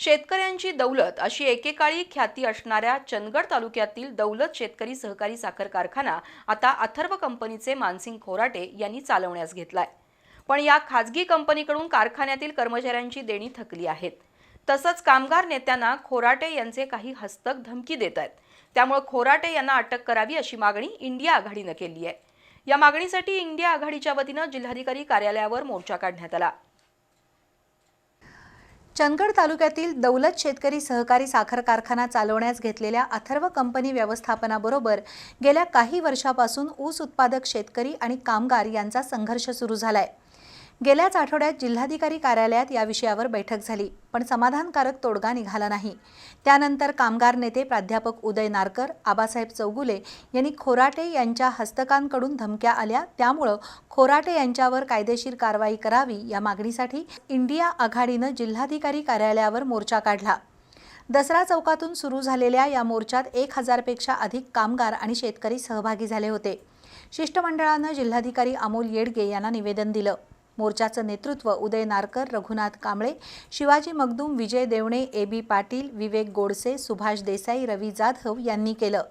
शेतकऱ्यांची दौलत अशी एकेकाळी ख्याती असणाऱ्या चंदगड तालुक्यातील दौलत शेतकरी सहकारी साखर कारखाना आता अथर्व कंपनीचे मानसिंग खोराटे यांनी चालवण्यास घेतलाय. पण या खाजगी कंपनीकडून कारखान्यातील कर्मचाऱ्यांची देणी थकली आहेत. तसंच कामगार नेत्यांना खोराटे यांचे काही हस्तक धमकी देत आहेत. त्यामुळे खोराटे यांना अटक करावी अशी मागणी इंडिया आघाडीनं केली आहे. या मागणीसाठी इंडिया आघाडीच्या वतीनं जिल्हाधिकारी कार्यालयावर मोर्चा काढण्यात आला. चंदगड तालुक्यातील दौलत शेतकरी सहकारी साखर कारखाना चालवण्यास घेतलेल्या अथर्व कंपनी व्यवस्थापनाबरोबर गेल्या काही वर्षापासून ऊस उत्पादक शेतकरी आणि कामगार यांचा संघर्ष सुरू झालाय. गेल्याच आठवड्यात जिल्हाधिकारी कार्यालयात या विषयावर बैठक झाली पण समाधानकारक तोडगा निघाला नाही. त्यानंतर कामगार नेते प्राध्यापक उदय नारकर आबासाहेब चौगुले यांनी खोराटे यांच्या हस्तकांकडून धमक्या आल्या. त्यामुळं खोराटे यांच्यावर कायदेशीर कारवाई करावी या मागणीसाठी इंडिया आघाडीनं जिल्हाधिकारी कार्यालयावर मोर्चा काढला. दसरा चौकातून सुरू झालेल्या या मोर्चात एक हजारपेक्षा अधिक कामगार आणि शेतकरी सहभागी झाले होते. शिष्टमंडळानं जिल्हाधिकारी अमोल येडगे यांना निवेदन दिलं. मोर्चाचं नेतृत्व उदय नारकर रघुनाथ कांबळे शिवाजी मगदूम विजय देवणे ए बी पाटील विवेक गोडसे सुभाष देसाई रवी जाधव यांनी केलं.